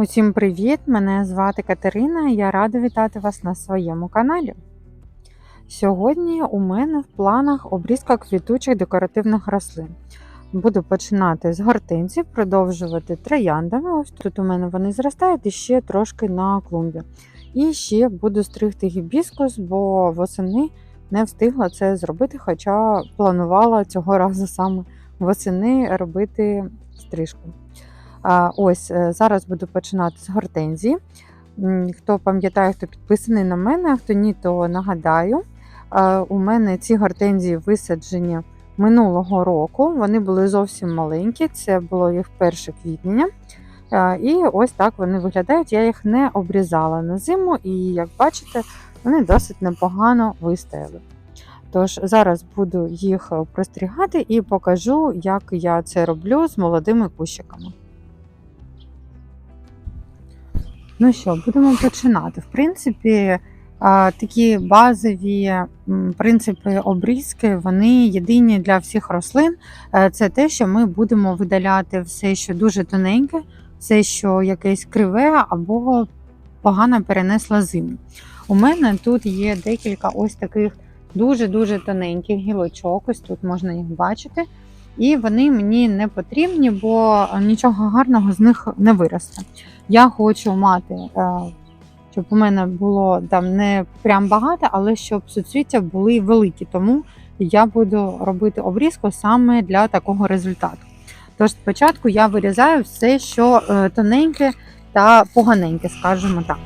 Усім привіт! Мене звати Катерина. Я рада вітати вас на своєму каналі. Сьогодні у мене в планах обрізка квітучих декоративних рослин. Буду починати з гортензій, продовжувати трояндами. Ось тут у мене вони зростають і ще трошки на клумбі. І ще буду стригти гібіскус, бо восени не встигла це зробити, хоча планувала цього разу саме восени робити стрижку. Ось е, зараз буду починати з гортензії. Хто пам'ятає, хто підписаний на мене, а хто ні, то нагадаю. У мене ці гортензії висаджені минулого року. Вони були зовсім маленькі, це було їх перше квітня. І ось так вони виглядають. Я їх не обрізала на зиму, і як бачите, вони досить непогано вистояли. Тож зараз буду їх прострігати і покажу, як я це роблю з молодими кущиками. Ну що, будемо починати. В принципі, такі базові принципи обрізки, вони єдині для всіх рослин. Е, Це те, що ми будемо видаляти все, що дуже тоненьке, все, що якесь криве або погано перенесла зиму. У мене тут є декілька ось таких дуже-дуже тоненьких гілочок, ось тут можна їх бачити. І вони мені не потрібні, бо нічого гарного з них не виросте. Я хочу мати, е, щоб у мене було там не прям багато, але щоб суцвіття були великі. Тому я буду робити обрізку саме для такого результату. Тож спочатку я вирізаю все, що е, тоненьке та поганеньке, скажімо так.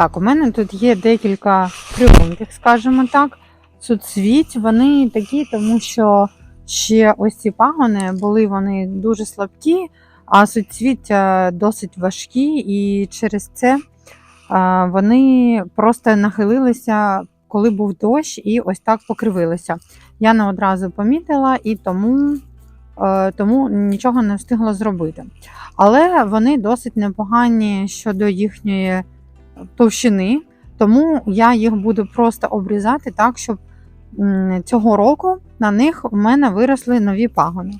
Так, у мене тут є декілька кривеньких, скажімо так. Суцвіть, вони такі, тому що ще ось ці пагони були вони дуже слабкі, а суцвіття досить важкі, і через це а, вони просто нахилилися, коли був дощ, і ось так покривилися. Я не одразу помітила і тому, е, тому нічого не встигла зробити. Але вони досить непогані щодо їхньої товщини, тому я їх буду просто обрізати так, щоб цього року на них у мене виросли нові пагони.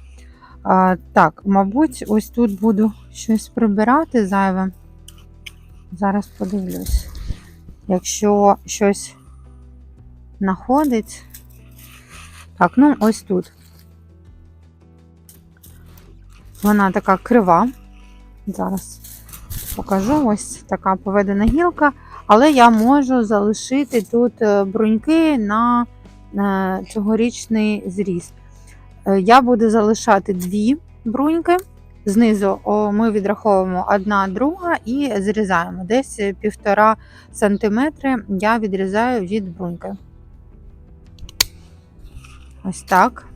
Так, мабуть, ось тут буду щось прибирати зайве. Зараз подивлюсь. Якщо щось знаходить. Так, ну ось тут. Вона така крива. Зараз покажу. Ось така поведена гілка. Але я можу залишити тут е, бруньки на е, цьогорічний зріст. Е, Я буду залишати дві бруньки. Знизу ми відраховуємо одна, друга і зрізаємо. Десь півтора сантиметри я відрізаю від бруньки. Ось так.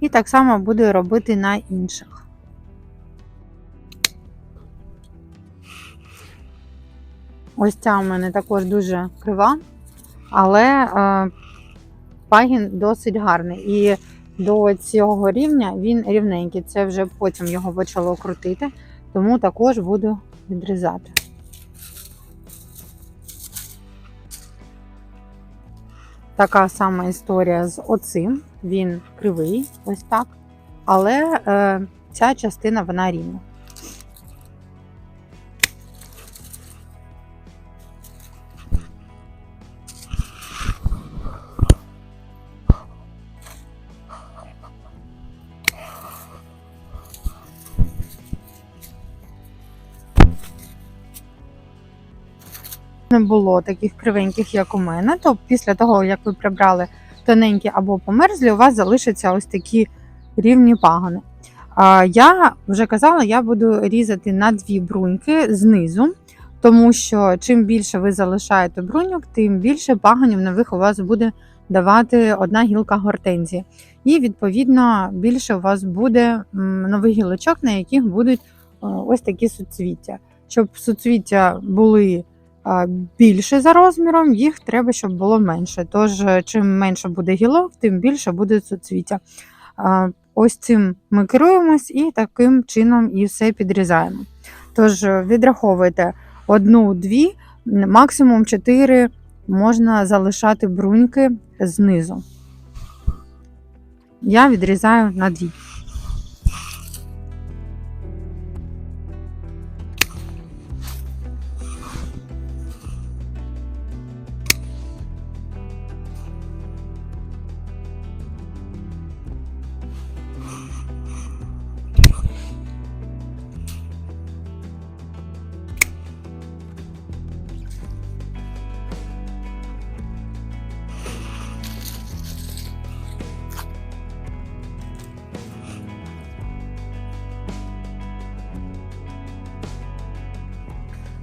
І так само буду робити на інших. Ось ця у мене також дуже крива, але е, пагін досить гарний. І до цього рівня він рівненький. Це вже потім його почало крутити, тому також буду відрізати. Така сама історія з оцим. Він кривий, ось так. Але е, ця частина вона рівна. Не було таких кривеньких, як у мене, то після того, як ви прибрали тоненькі або померзлі, у вас залишаться ось такі рівні пагони. Я вже казала, я буду різати на дві бруньки знизу, тому що чим більше ви залишаєте бруньок, тим більше пагонів нових у вас буде давати одна гілка гортензії. І, відповідно, більше у вас буде нових гілочок, на яких будуть ось такі суцвіття. Щоб суцвіття були більше за розміром, їх треба, щоб було менше. Тож, е, чим менше буде гілок, тим більше буде суцвіття. Ось цим ми керуємось і таким чином і все підрізаємо. Тож е, відраховуйте одну-дві, максимум чотири можна залишати бруньки знизу. Я відрізаю на дві.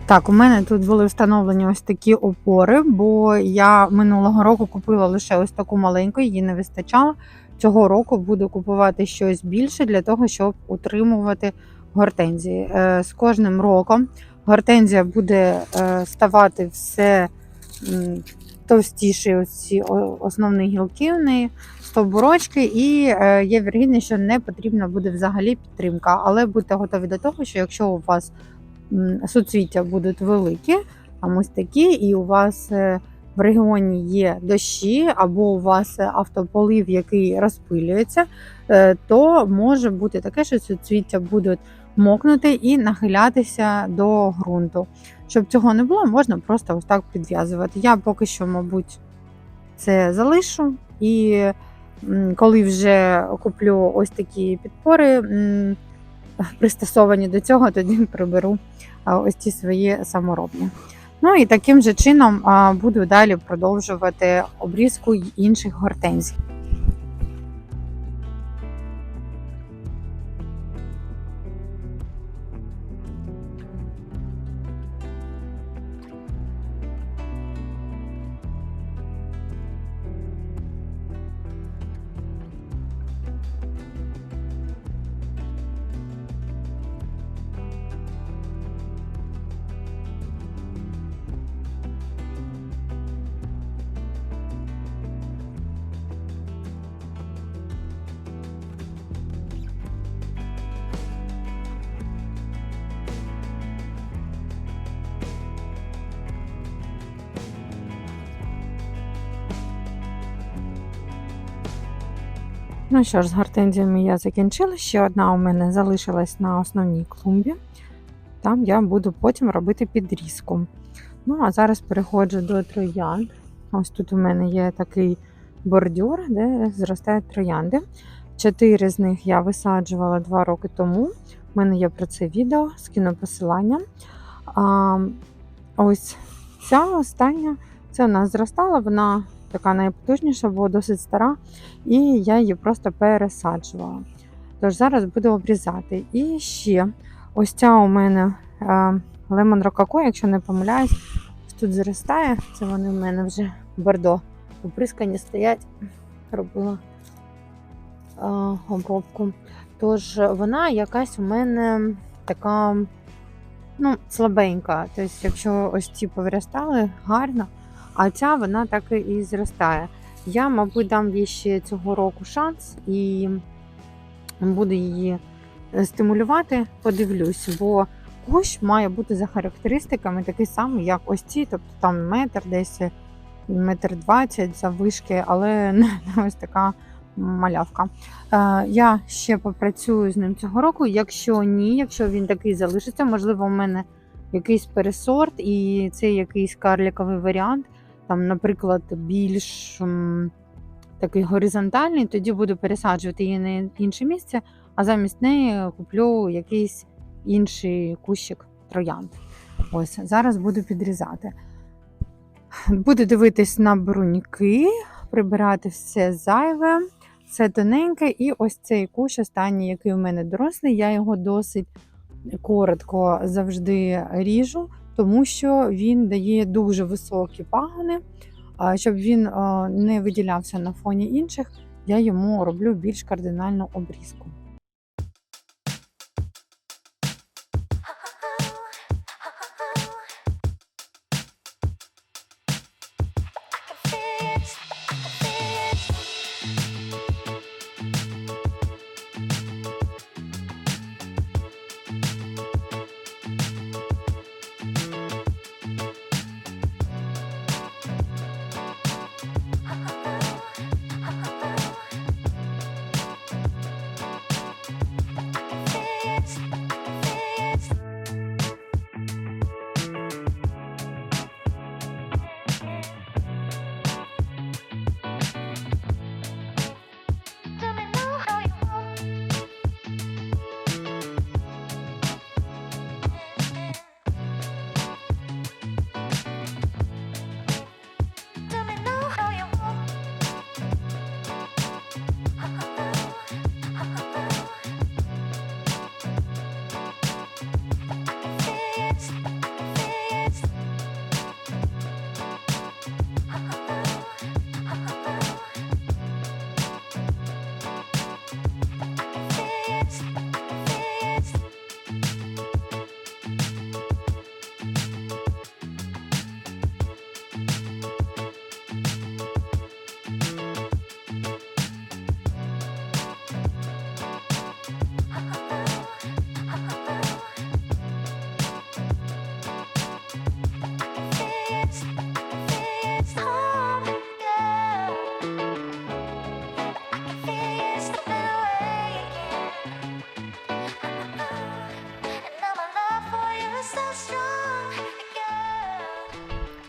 Так, у мене тут були встановлені ось такі опори, бо я минулого року купила лише ось таку маленьку, її не вистачало. Цього року буду купувати щось більше для того, щоб утримувати гортензії. Е, З кожним роком гортензія буде е, ставати все товстіші ці основні гілки в неї, стовбурочки, і е, є вірогідність, що не потрібна буде взагалі підтримка. Але будьте готові до того, що якщо у вас суцвіття будуть великі, там ось такі, і у вас е, в регіоні є дощі, або у вас автополив, який розпилюється, е, то може бути таке, що суцвіття будуть мокнути і нахилятися до ґрунту. Щоб цього не було, можна просто ось так підв'язувати. Я поки що, мабуть, це залишу. І коли вже куплю ось такі підпори, пристосовані до цього, тоді приберу ось ці свої саморобні. Ну і таким же чином буду далі продовжувати обрізку інших гортензій. Ну що ж, з гортензіями я закінчила. Ще одна у мене залишилась на основній клумбі. Там я буду потім робити підрізку. Ну, а зараз переходжу до троянд. Ось тут у мене є такий бордюр, де зростають троянди. Чотири з них я висаджувала два роки тому. У мене є про це відео, скину посилання. Ось ця остання, це у зростала, вона така найпотужніша, бо досить стара, і я її просто пересаджувала. Тож зараз буду обрізати. І ще ось ця у мене лемон рокако, якщо не помиляюсь, тут зростає. Це вони в мене вже бордо оприскані стоять, робила а, обробку. Тож вона якась у мене така ну, слабенька. Тобто, якщо ось ці повиростали, гарно, а ця вона так і зростає. Я, мабуть, дам їй ще цього року шанс і буду її е, стимулювати, подивлюсь, бо кущ має бути за характеристиками такий самий, як ось ці, тобто там метр десь метр двадцять заввишки, але не ось така малявка. Е, Я ще попрацюю з ним цього року. Якщо ні, якщо він такий залишиться, можливо, у мене якийсь пересорт, і це якийсь карліковий варіант, там, наприклад, більш такий горизонтальний, тоді буду пересаджувати її на інше місце, а замість неї куплю якийсь інший кущик троянд. Ось зараз буду підрізати. Буду дивитись на бруньки, прибирати все зайве, все тоненьке. І ось цей кущ, останній, який у мене дорослий, я його досить коротко завжди ріжу, тому що він дає дуже високі пагони. Щоб він не виділявся на фоні інших, я йому роблю більш кардинальну обрізку.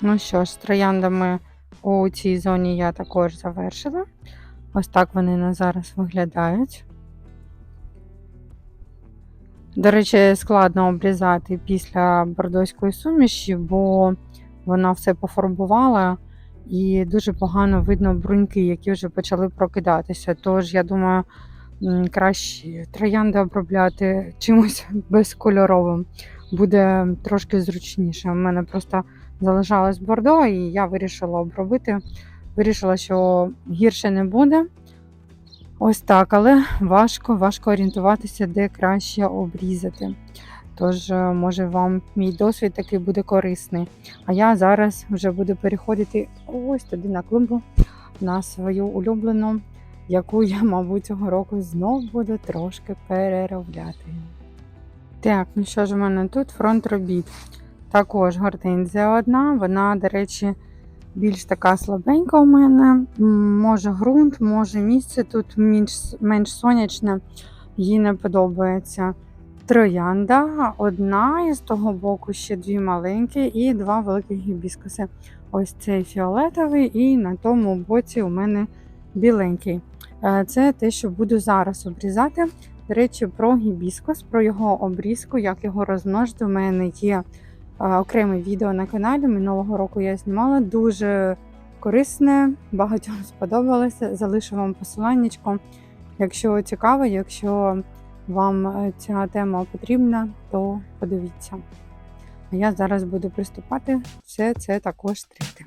Ну що ж, з трояндами у цій зоні я також завершила. Ось так вони на зараз виглядають. До речі, складно обрізати після бордоської суміші, бо вона все пофарбувала і дуже погано видно бруньки, які вже почали прокидатися. Тож, я думаю, краще троянди обробляти чимось безкольоровим. Буде трошки зручніше. У мене просто залишалось бордо, і я вирішила обробити. Вирішила, що гірше не буде. Ось так, але важко, важко орієнтуватися, де краще обрізати. Тож, е, може, вам мій досвід такий буде корисний. А я зараз вже буду переходити ось туди на клумбу, на свою улюблену, яку я, мабуть, цього року знов буду трошки переробляти. Так, ну що ж у мене тут фронт робіт. Також гортензія одна, вона, до речі, більш така слабенька у мене. Може ґрунт, може місце тут менш, менш сонячне, їй не подобається. Троянда, одна і з того боку ще дві маленькі і два великі гібіскуси. Ось цей фіолетовий, і на тому боці у мене біленький. Е, Це те, що буду зараз обрізати. До речі, про гібіскус, про його обрізку, як його розмножити. У мене є окреме відео на каналі. Минулого року я знімала. Дуже корисне, багатьом сподобалося. Залишу вам посиланнячко. Якщо цікаво, якщо вам е, ця тема потрібна, то подивіться. А я зараз буду приступати все це також стригти.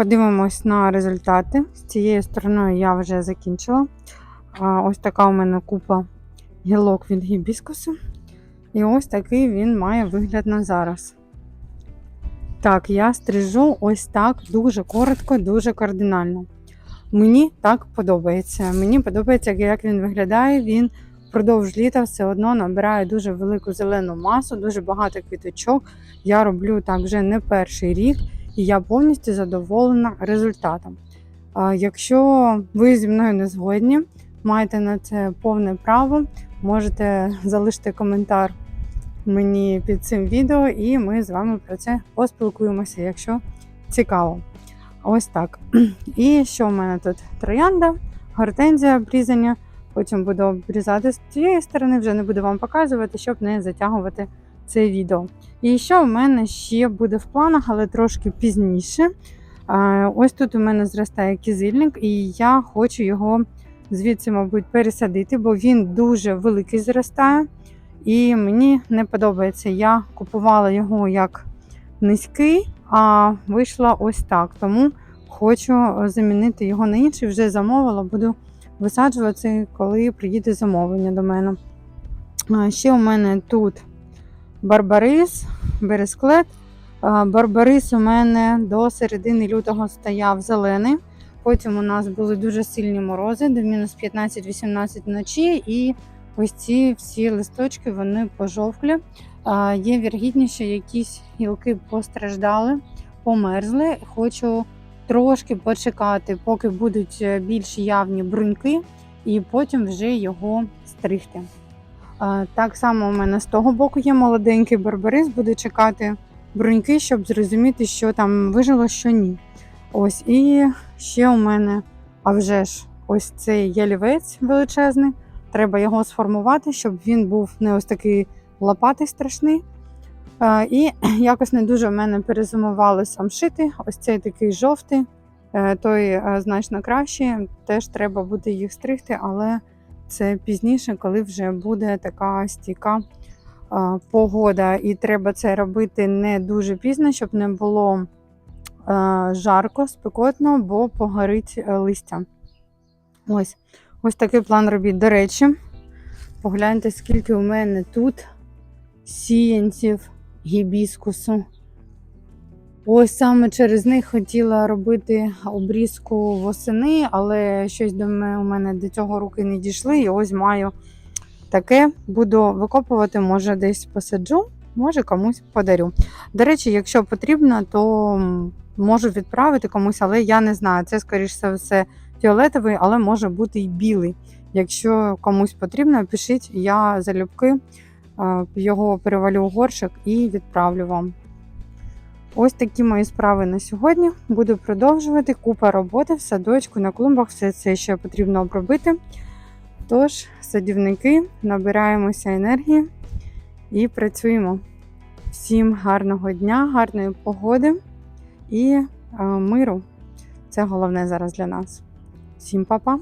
Подивимось на результати. З цією стороною я вже закінчила. Ось така у мене купа гілок від гібіскусу. І ось такий він має вигляд на зараз. Так, я стрижу ось так дуже коротко, дуже кардинально. Мені так подобається. Мені подобається, як він виглядає. Він впродовж літа все одно набирає дуже велику зелену масу, дуже багато квіточок. Я роблю так вже не перший рік, і я повністю задоволена результатом. Якщо ви зі мною не згодні, маєте на це повне право, можете залишити коментар мені під цим відео, і ми з вами про це поспілкуємося, якщо цікаво. Ось так. І що в мене тут? Троянда, гортензія обрізання. Потім буду обрізати з цієї сторони, вже не буду вам показувати, щоб не затягувати це відео. І що в мене ще буде в планах, але трошки пізніше. Ось тут у мене зростає кізильник, і я хочу його звідси, мабуть, пересадити, бо він дуже великий зростає. І мені не подобається. Я купувала його як низький, а вийшла ось так. Тому хочу замінити його на інший. Вже замовила, буду висаджувати, коли приїде замовлення до мене. Ще у мене тут барбарис, бересклет. Барбарис у мене до середини лютого стояв зелений. Потім у нас були дуже сильні морози, до мінус 15-18 вночі, і ось ці всі листочки вони пожовклі. Є віргідність, що якісь гілки постраждали, померзли. Хочу трошки почекати, поки будуть е, більш явні бруньки, і потім вже його стригти. Так само у мене з того боку є молоденький барбарис, буду чекати бруньки, щоб зрозуміти, що там вижило, що ні. Ось і ще у мене, а вже ж, ось цей ялівець величезний. Треба його сформувати, щоб він був не ось такий лопатий страшний. І якось не дуже в мене перезимували самшити. Ось цей такий жовтий, е, той е, значно краще. Теж треба буде їх стригти, але це пізніше, коли вже буде така стійка погода. І треба це робити не дуже пізно, щоб не було жарко, спекотно, бо погорить е, листя. Ось. Ось такий план робіт. До речі, погляньте, скільки у мене тут сіянців гібіскусу. Ось саме через них хотіла робити обрізку восени, але щось до мене, у мене до цього руки не дійшли. І ось маю таке. Буду викопувати, може, десь посаджу, може комусь подарю. До речі, якщо потрібно, то можу відправити комусь, але я не знаю. Це, скоріш за все, фіолетовий, але може бути і білий. Якщо комусь потрібно, пишіть, я залюбки е, його перевалю в горшик і відправлю вам. Ось такі мої справи на сьогодні. Буду продовжувати. Купа роботи в садочку, на клумбах, все це ще потрібно обробити. Тож, садівники, набираємося енергії і працюємо. Всім гарного дня, гарної погоди і е, миру. Це головне зараз для нас. Всім па-па!